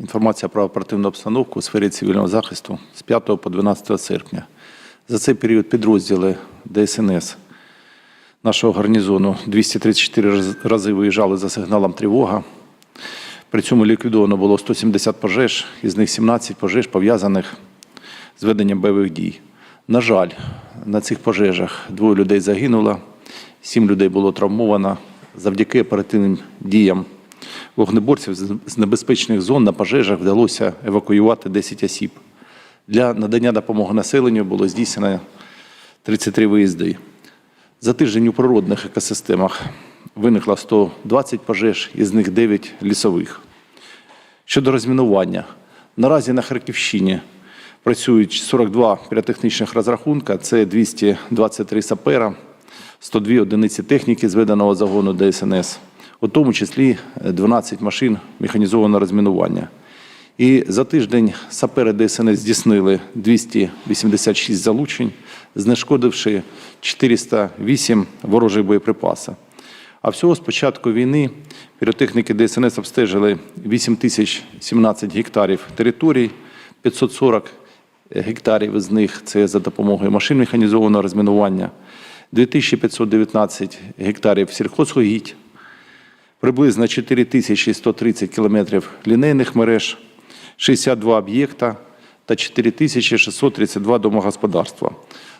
Інформація про оперативну обстановку у сфері цивільного захисту з 5 по 12 серпня. За цей період підрозділи ДСНС нашого гарнізону 234 рази виїжджали за сигналом тривога. При цьому ліквідовано було 170 пожеж, із них 17 пожеж пов'язаних з веденням бойових дій. На жаль, на цих пожежах двоє людей загинуло, сім людей було травмовано. Завдяки оперативним діям вогнеборців з- небезпечних зон на пожежах вдалося евакуювати 10 осіб. Для надання допомоги населенню було здійснено 33 виїзди. За тиждень у природних екосистемах виникло 120 пожеж, із них 9 лісових. Щодо розмінування, наразі на Харківщині працюють 42 піротехнічних розрахунка, це 223 сапера, 102 одиниці техніки зведеного загону ДСНС, у тому числі е, 12 машин механізованого розмінування. І за тиждень сапери ДСНС здійснили 286 залучень, знешкодивши 408 ворожих боєприпасів. А всього з початку війни піротехніки ДСНС обстежили 8017 гектарів територій, 540 гектарів з них це за допомогою машин механізованого розмінування, 2519 гектарів сільхозугідь, приблизно 4130 кілометрів лінейних мереж, 62 об'єкта та 4632 домогосподарства.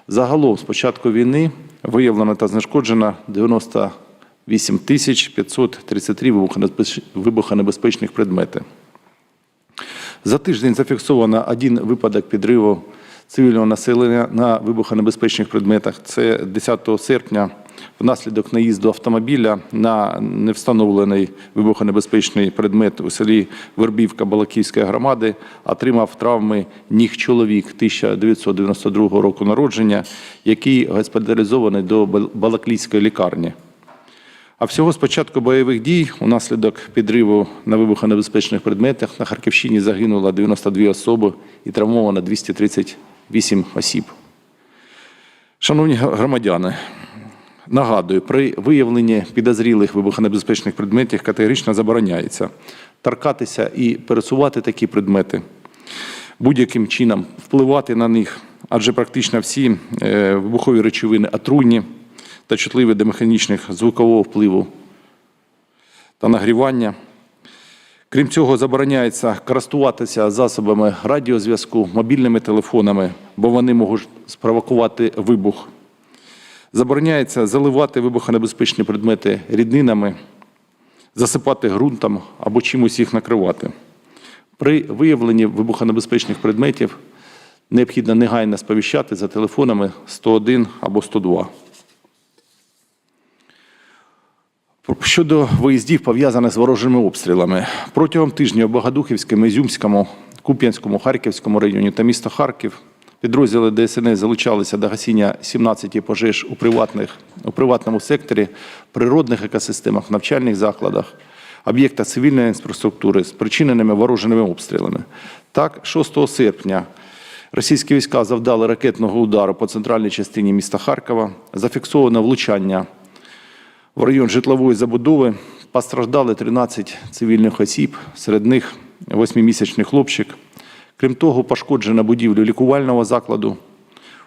Загалом з початку війни виявлено та знешкоджено 98 тисяч 533 вибухонебезпеч- вибухонебезпечних предмети. За тиждень зафіксовано один випадок підриву цивільного населення на вибухонебезпечних предметах. Це 10 серпня внаслідок наїзду автомобіля на невстановлений вибухонебезпечний предмет у селі Вербівка Балаківської громади отримав травми ніг чоловік 1992 року народження, який госпіталізований до Балаклійської лікарні. А всього з початку бойових дій унаслідок підриву на вибухонебезпечних предметах на Харківщині загинуло 92 особи і травмовано 238 осіб. Шановні громадяни, нагадую, при виявленні підозрілих вибухонебезпечних предметів категорично забороняється торкатися і пересувати такі предмети, будь-яким чином впливати на них, адже практично всі е, вибухові речовини отруйні та чутливі до механічних звукового впливу та нагрівання. Крім цього, забороняється користуватися засобами радіозв'язку, мобільними телефонами, бо вони можуть спровокувати вибух. Забороняється заливати вибухонебезпечні предмети ріднинами, засипати ґрунтом або чимось їх накривати. При виявленні вибухонебезпечних предметів необхідно негайно сповіщати за телефонами 101 або 102. Щодо виїздів, пов'язаних з ворожими обстрілами, протягом тижня у Богодухівському, Ізюмському, Куп'янському, Харківському районі та місто Харків підрозділи ДСНС залучалися до гасіння 17 пожеж у, приватних, у приватному секторі, природних екосистемах, навчальних закладах, об'єктах цивільної інфраструктури, спричиненими ворожими обстрілами. Так, 6 серпня російські війська завдали ракетного удару по центральній частині міста Харкова, зафіксовано влучання в район житлової забудови постраждали 13 цивільних осіб, серед них 8-місячний хлопчик. Крім того, пошкоджена будівлю лікувального закладу,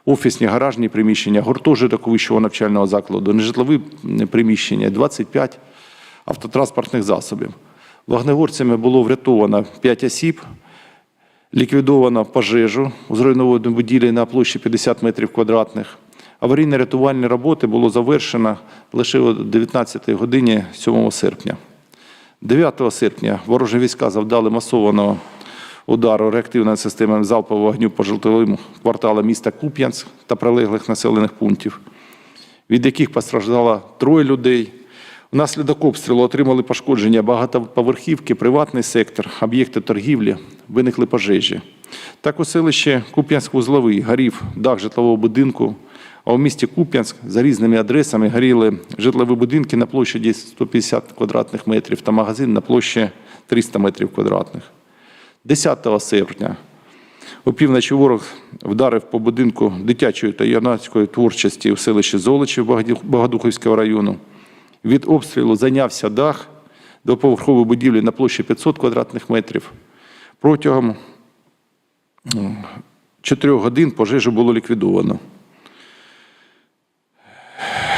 офісні гаражні приміщення, гуртожиток вищого навчального закладу, нежитлові приміщення, 25 автотранспортних засобів. Вогнегорцями було врятовано 5 осіб, ліквідовано пожежу у зруйнованій будівлі на площі 50 метрів квадратних. Аварійно-рятувальні роботи було завершено лише о 19 годині 7 серпня. 9 серпня ворожі війська завдали масованого удару реактивними системами залпового вогню по житловим кварталам міста Куп'янськ та прилеглих населених пунктів, від яких постраждало троє людей. Внаслідок обстрілу отримали пошкодження багатоповерхівки, приватний сектор, об'єкти торгівлі, виникли пожежі. Так у селищі Куп'янськ-Вузловий горів дах житлового будинку, а у місті Куп'янськ за різними адресами горіли житлові будинки на площаді 150 квадратних метрів та магазин на площі 300 метрів квадратних. 10 серпня опівночі ворог вдарив по будинку дитячої та юнацької творчості у селищі Золочів Богодухівського району. Від обстрілу зайнявся дах двоповерхової будівлі на площі 500 квадратних метрів. Протягом м, чотирьох годин пожежу було ліквідовано.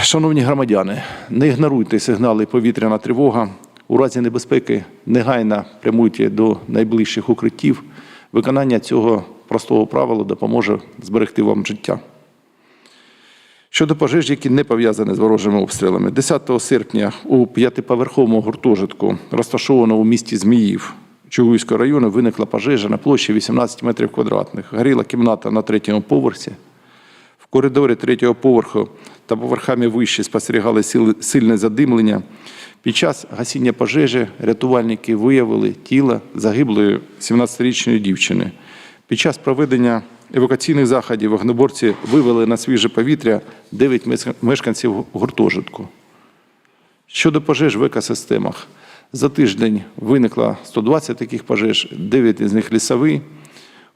Шановні громадяни, не ігноруйте сигнали повітряна тривога. У разі небезпеки негайно прямуйте до найближчих укриттів. Виконання цього простого правила допоможе зберегти вам життя. Щодо пожеж, які не пов'язані з ворожими обстрілами, 10 серпня у п'ятиповерховому гуртожитку, розташованому у місті Зміїв Чугуйського району, виникла пожежа на площі 18 метрів квадратних. Горіла кімната на третьому поверсі. В коридорі третього поверху та поверхами вище спостерігали сильне задимлення. Під час гасіння пожежі рятувальники виявили тіло загиблої 17-річної дівчини. Під час проведення евакуаційних заходів вогнеборці вивели на свіже повітря 9 мешканців гуртожитку. Щодо пожеж в екосистемах, за тиждень виникло 120 таких пожеж, 9 із них лісові.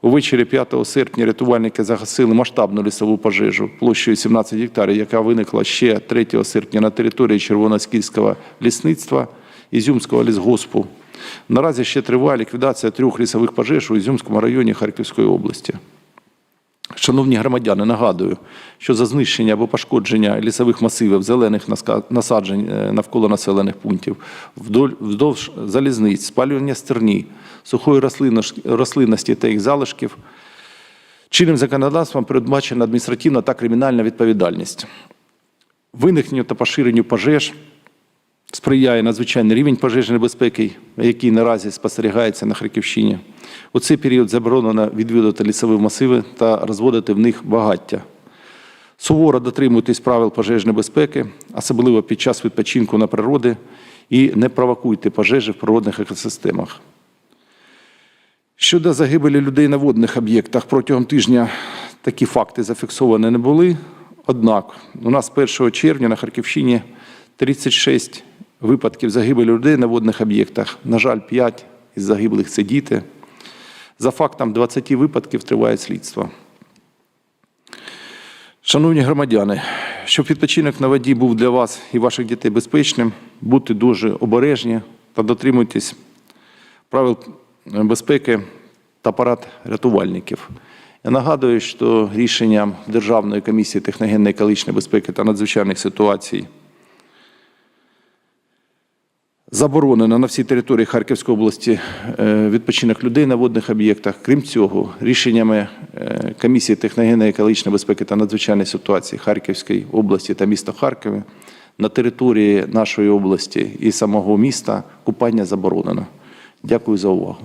Увечері 5 серпня рятувальники загасили масштабну лісову пожежу площею 17 гектарів, яка виникла ще 3 серпня на території Червоноскільського лісництва Ізюмського лісгоспу. Наразі ще триває ліквідація трьох лісових пожеж у Ізюмському районі Харківської області. Шановні громадяни, нагадую, що за знищення або пошкодження лісових масивів, зелених насаджень е, навколо населених пунктів, вздовж залізниць, спалювання стерні, сухої рослинності та їх залишків, чинним законодавством передбачена адміністративна та кримінальна відповідальність. Виникненню та поширенню пожеж сприяє надзвичайний рівень пожежної безпеки, який наразі спостерігається на Харківщині. У цей період заборонено відвідувати лісові масиви та розводити в них багаття. Суворо дотримуйтесь правил пожежної безпеки, особливо під час відпочинку на природі, і не провокуйте пожежі в природних екосистемах. Щодо загибелі людей на водних об'єктах протягом тижня такі факти зафіксовані не були. Однак у нас 1 червня на Харківщині 36 випадків загибелі людей на водних об'єктах. На жаль, 5 із загиблих це діти. За фактом 20 випадків триває слідство. Шановні громадяни, щоб відпочинок на воді був для вас і ваших дітей безпечним, будьте дуже обережні та дотримуйтесь правил безпеки та парад рятувальників. Я нагадую, що рішенням Державної комісії техногенної екологічної безпеки та надзвичайних ситуацій заборонено на всій території Харківської області е, відпочинок людей на водних об'єктах. Крім цього, рішеннями е, комісії техногенної екологічної безпеки та надзвичайної ситуації Харківської області та міста Харкові на території нашої області і самого міста купання заборонено. Дякую за увагу.